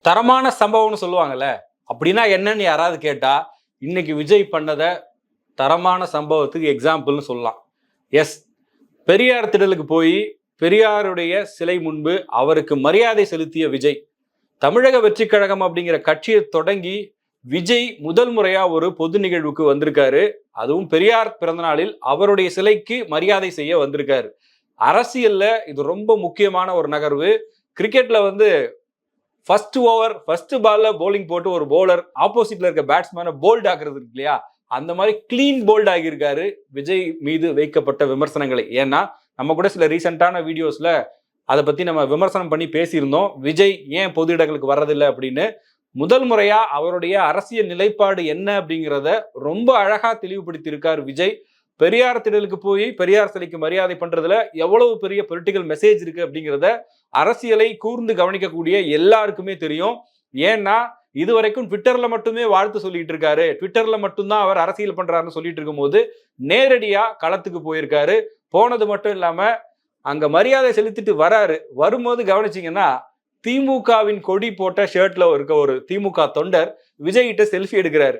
தரமான சம்பவம்னு சொல்லுவாங்கல்ல. அப்படின்னா என்னன்னு யாராவது கேட்டா இன்னைக்கு விஜய் பண்ணதை தரமான சம்பவத்துக்கு எக்ஸாம்பிள்னு சொல்லலாம். எஸ் பெரியார் திடலுக்கு போய் பெரியாருடைய சிலை முன்பு அவருக்கு மரியாதை செலுத்திய விஜய். தமிழக வெற்றி கழகம் அப்படிங்கிற கட்சியை தொடங்கி விஜய் முதல் முறையா ஒரு பொது நிகழ்வுக்கு வந்திருக்காரு. அதுவும் பெரியார் பிறந்தநாளில் அவருடைய சிலைக்கு மரியாதை செய்ய வந்திருக்காரு. அரசியல்ல இது ரொம்ப முக்கியமான ஒரு நகர்வு. கிரிக்கெட்ல வந்து ஃபர்ஸ்ட் ஓவர் ஃபர்ஸ்ட் பால்ல போலிங் போட்டு ஒரு போலர் ஆப்போசிட்ல இருக்க பேட்ஸ்மேனை போல்ட் ஆக்குறது இருக்கு இல்லையா? அந்த மாதிரி கிளீன் போல்ட் ஆகியிருக்காரு விஜய் மீது வைக்கப்பட்ட விமர்சனங்களை. ஏன்னா நம்ம கூட சில ரீசெண்டான வீடியோஸ்ல அதை பத்தி நம்ம விமர்சனம் பண்ணி பேசியிருந்தோம். விஜய் ஏன் பொது இடங்களுக்கு வர்றதில்லை அப்படின்னு. முதல் முறையா அவருடைய அரசியல் நிலைப்பாடு என்ன அப்படிங்கிறத ரொம்ப அழகா தெளிவுபடுத்தியிருக்கார் விஜய். பெரியார் திடலுக்கு போய் பெரியார் சிலைக்கு மரியாதை பண்றதுல எவ்வளவு பெரிய பொலிட்டிக்கல் மெசேஜ் இருக்கு அப்படிங்கிறத அரசியலை கூர்ந்து கவனிக்கக்கூடிய எல்லாருக்குமே தெரியும். ஏன்னா இதுவரைக்கும் ட்விட்டர்ல மட்டுமே வாழ்த்து சொல்லிட்டு இருக்காரு. ட்விட்டர்ல மட்டும்தான் அவர் அரசியல் பண்றாருன்னு சொல்லிட்டு இருக்கும்போது நேரடியா களத்துக்கு போயிருக்காரு. போனது மட்டும் இல்லாம அங்க மரியாதை செலுத்திட்டு வராரு. வரும்போது கவனிச்சிங்கன்னா திமுகவின் கொடி போட்ட ஷர்ட்ல இருக்க ஒரு திமுக தொண்டர் விஜய் கிட்ட செல்ஃபி எடுக்கிறாரு.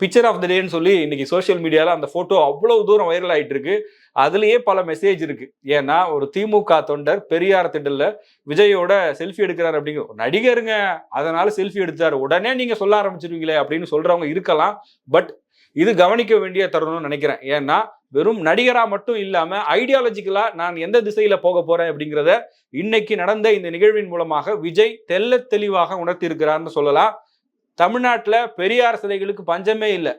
பிக்சர் ஆஃப் த டேன்னு சொல்லி இன்னைக்கு சோஷியல் மீடியாவில் அந்த ஃபோட்டோ அவ்வளோ தூரம் வைரல் ஆயிட்டு இருக்கு அதுலேயே பல மெசேஜ் இருக்கு. ஏன்னா ஒரு திமுக தொண்டர் பெரியார் திடல்ல விஜயோட செல்ஃபி எடுக்கிறாரு அப்படிங்கிற நடிகருங்க. அதனால செல்ஃபி எடுத்தார். உடனே நீங்க சொல்ல ஆரம்பிச்சிருவீங்களே அப்படின்னு சொல்றவங்க இருக்கலாம். பட் இது கவனிக்க வேண்டிய தருணம்னு நினைக்கிறேன். ஏன்னா வெறும் நடிகரா மட்டும் இல்லாம ஐடியாலஜிக்கலா நான் எந்த திசையில போக போறேன் அப்படிங்கிறத இன்னைக்கு நடந்த இந்த நிகழ்வின் மூலமாக விஜய் தெல்ல தெளிவாக உணர்த்தி இருக்கிறார்னு சொல்லலாம். தமிழ்நாட்டில் பெரியார் சிலைகளுக்கு பஞ்சமே இல்லை.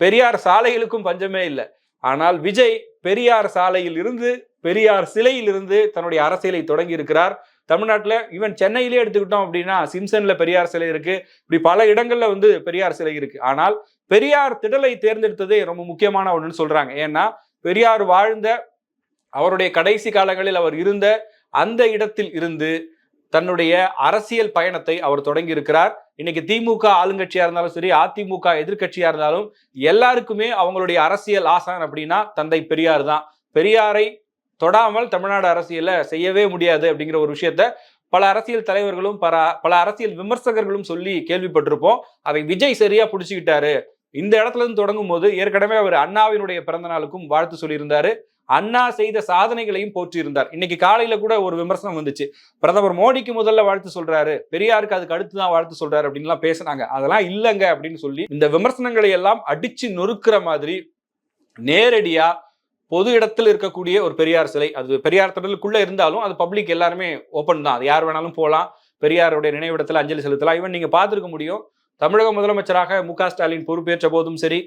பெரியார் சாலைகளுக்கும் பஞ்சமே இல்லை. ஆனால் விஜய் பெரியார் சாலையில் இருந்து பெரியார் சிலையில் இருந்து தன்னுடைய அரசியலை தொடங்கி இருக்கிறார். தமிழ்நாட்டில் ஈவன் சென்னையிலே எடுத்துக்கிட்டோம் அப்படின்னா சிம்சன்ல பெரியார் சிலை இருக்கு. இப்படி பல இடங்கள்ல வந்து பெரியார் சிலை இருக்கு. ஆனால் பெரியார் திடலை தேர்ந்தெடுத்ததே ரொம்ப முக்கியமான ஒன்றுன்னு சொல்றாங்க. ஏன்னா பெரியார் வாழ்ந்த அவருடைய கடைசி காலங்களில் அவர் இருந்த அந்த இடத்தில் இருந்து தன்னுடைய அரசியல் பயணத்தை அவர் தொடங்கி இருக்கிறார். இன்னைக்கு திமுக ஆளுங்கட்சியா இருந்தாலும் சரி அதிமுக எதிர்கட்சியா இருந்தாலும் எல்லாருக்குமே அவங்களுடைய அரசியல் ஆசான் அப்படின்னா தந்தை பெரியார் தான். பெரியாரை தொடாமல் தமிழ்நாடு அரசியலை செய்யவே முடியாது அப்படிங்கிற ஒரு விஷயத்த பல அரசியல் தலைவர்களும் பல பல அரசியல் விமர்சகர்களும் சொல்லி கேள்விப்பட்டிருப்போம். அதை விஜய் சரியா பிடிச்சிக்கிட்டாரு. இந்த இடத்துல இருந்து தொடங்கும் போது ஏற்கனவே அவர் அண்ணாவினுடைய பிறந்த நாளுக்கும் வாழ்த்து சொல்லியிருந்தாரு. அண்ணா செய்த சாதனைகளையும் போற்றியிருந்தார். இன்னைக்கு காலையில கூட ஒரு விமர்சனம் வந்துச்சு. பிரதமர் மோடிக்கு முதல்ல வாழ்த்து சொல்றாரு. பெரியாருக்கு அதுக்கு அடுத்து தான் வாழ்த்து சொல்றாரு அப்படின்லாம் பேசுனாங்க. அதெல்லாம் இல்லைங்க அப்படின்னு சொல்லி இந்த விமர்சனங்களை எல்லாம் அடிச்சு நொறுக்கிற மாதிரி நேரடியா பொது இடத்தில் இருக்கக்கூடிய ஒரு பெரியார் சிலை அது பெரியார் திடலுக்குள்ள இருந்தாலும் அது பப்ளிக் எல்லாருமே ஓப்பன் தான். அது யார் வேணாலும் போகலாம் பெரியாருடைய நினைவிடத்தில் அஞ்சலி செலுத்தலாம். ஈவன் நீங்க பார்த்துருக்க முடியும். தமிழக முதலமைச்சராக மு க ஸ்டாலின் பொறுப்பேற்ற போதும் சரி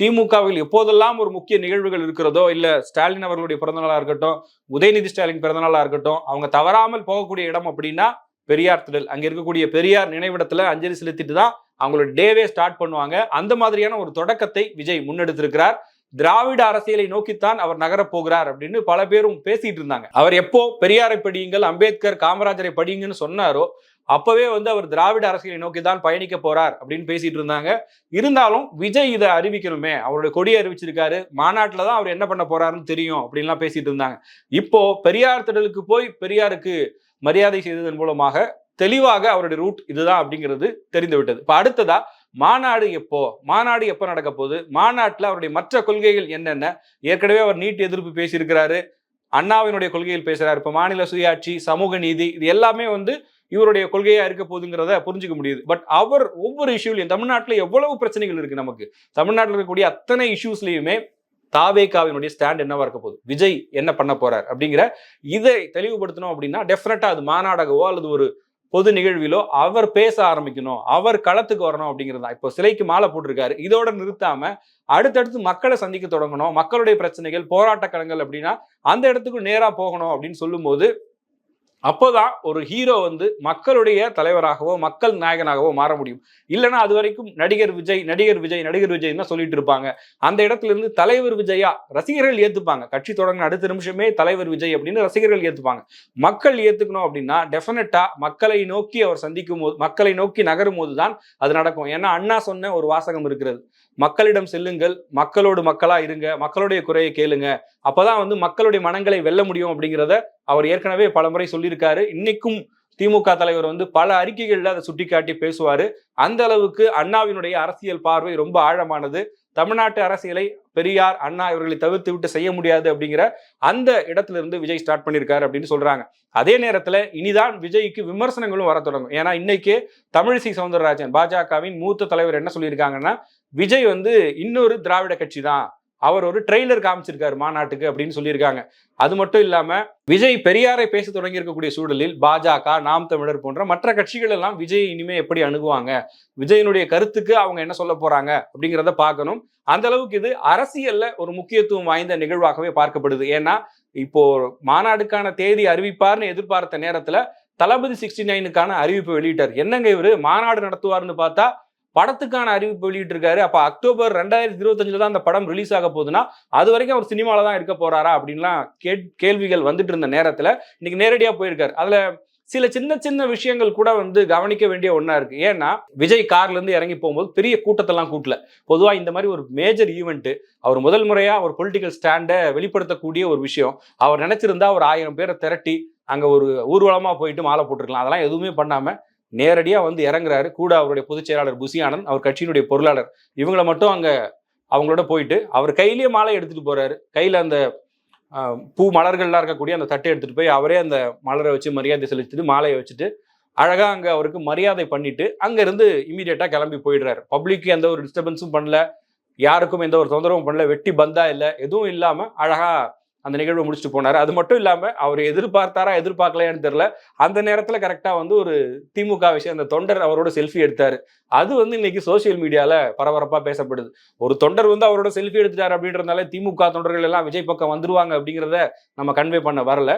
திமுகவில் எப்போதெல்லாம் ஒரு முக்கிய நிகழ்வுகள் இருக்கிறதோ இல்ல ஸ்டாலின் அவர்களுடைய பிறந்தநாளா இருக்கட்டும் உதயநிதி ஸ்டாலின் பிறந்தநாளா இருக்கட்டும் அவங்க தவறாமல் போகக்கூடிய இடம் அப்படின்னா பெரியார் திடல். அங்க இருக்கக்கூடிய பெரியார் நினைவிடத்துல அஞ்சலி செலுத்திட்டு தான் அவங்களோட டேவே ஸ்டார்ட் பண்ணுவாங்க. அந்த மாதிரியான ஒரு தொடக்கத்தை விஜய் முன்னெடுத்திருக்கிறார். திராவிட அரசியலை நோக்கித்தான் அவர் நகரப் போகிறார் அப்படின்னு பல பேரும் பேசிட்டு இருந்தாங்க. அவர் எப்போ பெரியாரை படியுங்கள் அம்பேத்கர் காமராஜரை படியுங்கன்னு சொன்னாரோ அப்பவே வந்து அவர் திராவிட அரசியலை நோக்கி தான் பயணிக்க போறார் அப்படின்னு பேசிட்டு இருந்தாங்க. இருந்தாலும் விஜய் இதை அறிவிக்கணுமே. அவருடைய கொடியை அறிவிச்சிருக்காரு. மாநாட்டில் தான் அவர் என்ன பண்ண போறாருன்னு தெரியும் அப்படின்லாம் பேசிட்டு இருந்தாங்க. இப்போ பெரியார் திடலுக்கு போய் பெரியாருக்கு மரியாதை செய்ததன் மூலமாக தெளிவாக அவருடைய ரூட் இதுதான் அப்படிங்கிறது தெரிந்துவிட்டது இப்போ அடுத்ததா மாநாடு எப்போ? மாநாடு எப்போ நடக்க போகுது? மாநாட்டில் அவருடைய மற்ற கொள்கைகள் என்னென்ன? ஏற்கனவே அவர் நீட் எதிர்ப்பு பேசியிருக்கிறாரு. அண்ணாவினுடைய கொள்கையில் பேசுகிறார் இப்போ மாநில சுயாட்சி சமூக நீதி இது எல்லாமே வந்து இவருடைய கொள்கையாக இருக்க போகுதுங்கிறத புரிஞ்சுக்க முடியுது. பட் அவர் ஒவ்வொரு இஷ்யூலையும் தமிழ்நாட்டில் எவ்வளவு பிரச்சனைகள் இருக்கு நமக்கு? தமிழ்நாட்டில் இருக்கக்கூடிய அத்தனை இஷ்யூஸ்லையுமே தாவேகாவினுடைய ஸ்டாண்ட் என்னவா இருக்க போகுது? விஜய் என்ன பண்ண போறார்? அப்படிங்கிற இதை தெளிவுபடுத்தணும் அப்படின்னா டெஃபினட்டா அது மாநாடகவோ அல்லது ஒரு பொது நிகழ்விலோ அவர் பேச ஆரம்பிக்கணும் அவர் களத்துக்கு வரணும் அப்படிங்கிறது தான். இப்போ சிலைக்கு மாலை போட்டிருக்காரு. இதோட நிறுத்தாம அடுத்தடுத்து மக்களை சந்திக்க தொடங்கணும். மக்களுடைய பிரச்சனைகள் போராட்ட களங்கள் அப்படின்னா அந்த இடத்துக்கு நேரா போகணும் அப்படின்னு சொல்லும்போது அப்போதான் ஒரு ஹீரோ வந்து மக்களுடைய தலைவராகவோ மக்கள் நாயகனாகவோ மாற முடியும். இல்லைன்னா அது வரைக்கும் நடிகர் விஜய் நடிகர் விஜய் நடிகர் விஜய் தான் சொல்லிட்டு இருப்பாங்க. அந்த இடத்துல இருந்து தலைவர் விஜயா ரசிகர்கள் ஏத்துப்பாங்க. கட்சி தொடங்கின அடுத்த நிமிஷமே தலைவர் விஜய் அப்படின்னு ரசிகர்கள் ஏத்துப்பாங்க. மக்கள் ஏத்துக்கணும் அப்படின்னா டெஃபினட்டா மக்களை நோக்கி அவர் சந்திக்கும் போது மக்களை நோக்கி நகரும் போது தான் அது நடக்கும். ஏன்னா அண்ணா சொன்ன ஒரு வாசகம் இருக்கிறது. மக்களிடம் செல்லுங்கள் மக்களோடு மக்களா இருங்க மக்களுடைய குறையை கேளுங்க. அப்பதான் வந்து மக்களுடைய மனங்களை வெல்ல முடியும் அப்படிங்கிறத அவர் ஏற்கனவே பலமுறை சொல்லியிருக்காரு. இன்னைக்கும் திமுக தலைவர் வந்து பல அறிக்கைகளில் அதை சுட்டிக்காட்டி பேசுவாரு. அந்த அளவுக்கு அண்ணாவினுடைய அரசியல் பார்வை ரொம்ப ஆழமானது. தமிழ்நாட்டு அரசியலை பெரியார் அண்ணா இவர்களை தவிர்த்து விட்டு செய்ய முடியாது அப்படிங்கிற அந்த இடத்துல இருந்து விஜய் ஸ்டார்ட் பண்ணியிருக்காரு அப்படின்னு சொல்றாங்க. அதே நேரத்துல இனிதான் விஜய்க்கு விமர்சனங்களும் வர தொடங்கும். ஏன்னா இன்னைக்கு தமிழிசை சவுந்தரராஜன் பாஜகவின் மூத்த தலைவர் என்ன சொல்லியிருக்காங்கன்னா விஜய் வந்து இன்னொரு திராவிட கட்சி தான் அவர் ஒரு ட்ரெய்லர் காமிச்சிருக்காரு மாநாட்டுக்கு அப்படின்னு சொல்லியிருக்காங்க. அது மட்டும் இல்லாம விஜய் பெரியாரை பேச தொடங்கி இருக்கக்கூடிய சூழலில் பாஜக நாம் தமிழர் போன்ற மற்ற கட்சிகள் எல்லாம் விஜய் இனிமே எப்படி அணுகுவாங்க? விஜயனுடைய கருத்துக்கு அவங்க என்ன சொல்ல போறாங்க? அப்படிங்கிறத பார்க்கணும். அந்த அளவுக்கு இது அரசியல்ல ஒரு முக்கியத்துவம் வாய்ந்த நிகழ்வாகவே பார்க்கப்படுது. ஏன்னா இப்போ மாநாடுக்கான தேதி அறிவிப்பார்னு எதிர்பார்த்த நேரத்துல தளபதி சிக்ஸ்டி நைனுக்கான அறிவிப்பு வெளியிட்டார். என்னங்க இவரு? மாநாடு நடத்துவார்னு பார்த்தா படத்துக்கான அறிவிப்பு வெளியிட்டிருக்காரு. அப்போ அக்டோபர் ரெண்டாயிரத்தி இருபத்தஞ்சில் தான் அந்த படம் ரிலீஸ் ஆக போகுதுன்னா அது வரைக்கும் அவர் சினிமாவில் தான் இருக்க போறாரா அப்படின்லாம் கே கேள்விகள் வந்துட்டு இருந்த நேரத்தில் இன்னைக்கு நேரடியாக போயிருக்காரு. அதில் சில சின்ன சின்ன விஷயங்கள் கூட வந்து கவனிக்க வேண்டிய ஒன்றா இருக்குது ஏன்னா விஜய் கார்லேருந்து இறங்கி போகும்போது பெரிய கூட்டத்தெல்லாம் கூட்டல. பொதுவாக இந்த மாதிரி ஒரு மேஜர் ஈவெண்ட்டு அவர் முதல் முறையாக ஒரு பொலிட்டிக்கல் ஸ்டாண்டை வெளிப்படுத்தக்கூடிய ஒரு விஷயம். அவர் நினச்சிருந்தா ஒரு ஆயிரம் பேரை திரட்டி அங்கே ஒரு ஊர்வலமாக போயிட்டு மாலை போட்டிருக்கலாம். அதெல்லாம் எதுவுமே பண்ணாமல் நேரடியாக வந்து இறங்குறாரு. கூட அவருடைய பொதுச் செயலாளர் புசியானந்த் அவர் கட்சியினுடைய பொருளாளர். இவங்களை மட்டும் அங்கே அவங்களோட போயிட்டு அவர் கையிலேயே மாலை எடுத்துட்டு போறாரு. கையில் அந்த பூ மலர்கள்லாம் இருக்கக்கூடிய அந்த தட்டை எடுத்துட்டு போய் அவரே அந்த மலரை வச்சு மரியாதை செலுத்திட்டு மாலையை வச்சுட்டு அழகாக அங்கே அவருக்கு மரியாதை பண்ணிட்டு அங்கேருந்து இமீடியட்டாக கிளம்பி போயிடுறாரு. பப்ளிக்கு எந்த ஒரு டிஸ்டர்பன்ஸும் பண்ணல. யாருக்கும் எந்த ஒரு தொந்தரவும் பண்ணல. வெட்டி பந்தா இல்லை. எதுவும் இல்லாமல் அழகாக அந்த நிகழ்வை முடிச்சுட்டு போனாரு. அது மட்டும் இல்லாமல் அவர் எதிர்பார்த்தாரா எதிர்பார்க்கலையான்னு தெரில அந்த நேரத்தில் கரெக்டாக வந்து ஒரு திமுக விஷயம் அந்த தொண்டர் அவரோட செல்ஃபி எடுத்தார். அது வந்து இன்னைக்கு சோசியல் மீடியாவில் பரபரப்பாக பேசப்படுது. ஒரு தொண்டர் வந்து அவரோட செல்ஃபி எடுத்துட்டார் அப்படின்றதுனால திமுக தொண்டர்கள் எல்லாம் விஜய் பக்கம் வந்துருவாங்க அப்படிங்கிறத நம்ம கன்வே பண்ண வரல.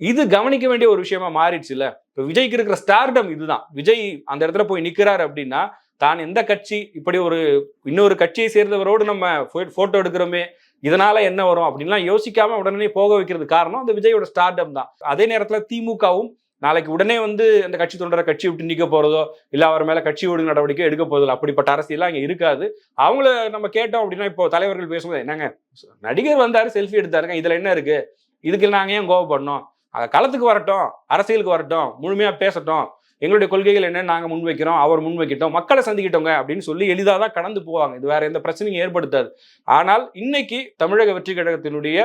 இது கவனிக்க வேண்டிய ஒரு விஷயமா மாறிடுச்சு இல்ல இப்போ விஜய்க்கு இருக்கிற ஸ்டார்டம் இதுதான். விஜய் அந்த இடத்துல போய் நிற்கிறாரு அப்படின்னா தான் எந்த கட்சி இப்படி ஒரு இன்னொரு கட்சியை சேர்ந்தவரோடு நம்ம போட்டோ எடுக்கிறோமே இதனால என்ன வரும் அப்படின்லாம் யோசிக்காம உடனே போக வைக்கிறது காரணம் அந்த விஜயோட ஸ்டார்டம் தான். அதே நேரத்துல திமுகவும் நாளைக்கு உடனே வந்து அந்த கட்சி தொண்டரை கட்சி விட்டு நிற்க போறதோ இல்ல அவர் மேல கட்சி ஒழுங்கு நடவடிக்கை எடுக்க போறதோ அப்படிப்பட்ட அரசியலாம் அங்கே இருக்காது. அவங்கள நம்ம கேட்டோம் அப்படின்னா இப்போ தலைவர்கள் பேசும்போது என்னங்க நடிகர் வந்தாரு செல்ஃபி எடுத்தாருங்க இதுல என்ன இருக்கு? இதுக்கு நாங்க ஏன் கோவப்படணும்? அத களத்துக்கு வரட்டும் அரசியலுக்கு வரட்டும் முழுமையா பேசட்டும் எங்களுடைய கொள்கைகள் என்ன? நாங்க முன்வைக்கிறோம் அவர் முன்வைக்கிட்டோம் மக்களை சந்திக்கிட்டோங்க அப்படின்னு சொல்லி எளிதாக தான் கடந்து போவாங்க. இது வேற எந்த பிரச்சனையும் ஏற்படுத்தாது. ஆனால் இன்னைக்கு தமிழக வெற்றி கழகத்தினுடைய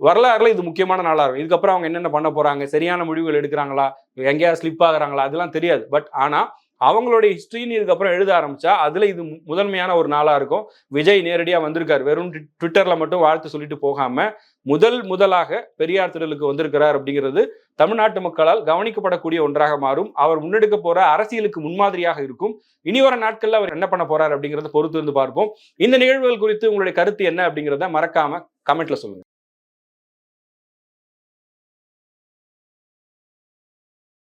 வரலாறுல இது முக்கியமான நாளாக இருக்கும். இதுக்கப்புறம் அவங்க என்னென்ன பண்ண போறாங்க? சரியான முடிவுகள் எடுக்கிறாங்களா? எங்கேயாவது ஸ்லிப் ஆகுறாங்களா? அதெல்லாம் தெரியாது. பட் ஆனா அவங்களுடைய ஹிஸ்ட்ரின்னு இதுக்கப்புறம் எழுத ஆரம்பிச்சா அதுல இது முதன்மையான ஒரு நாளா இருக்கும். விஜய் நேரடியா வந்திருக்காரு. வெறும் ட்விட்டர்ல மட்டும் வாழ்த்து சொல்லிட்டு போகாம முதல் முதலாக பெரியார் திடலுக்கு வந்திருக்கிறார் அப்படிங்கிறது தமிழ்நாட்டு மக்களால் கவனிக்கப்படக்கூடிய ஒன்றாக மாறும். அவர் முன்னெடுக்க போற அரசியலுக்கு முன்மாதிரியாக இருக்கும். இனி வர நாட்கள்ல அவர் என்ன பண்ண போறார் அப்படிங்கறத பொறுத்து இருந்து பார்ப்போம். இந்த நிகழ்வுகள் குறித்து உங்களுடைய கருத்து என்ன அப்படிங்கிறத மறக்காம கமெண்ட்ல சொல்லுங்க.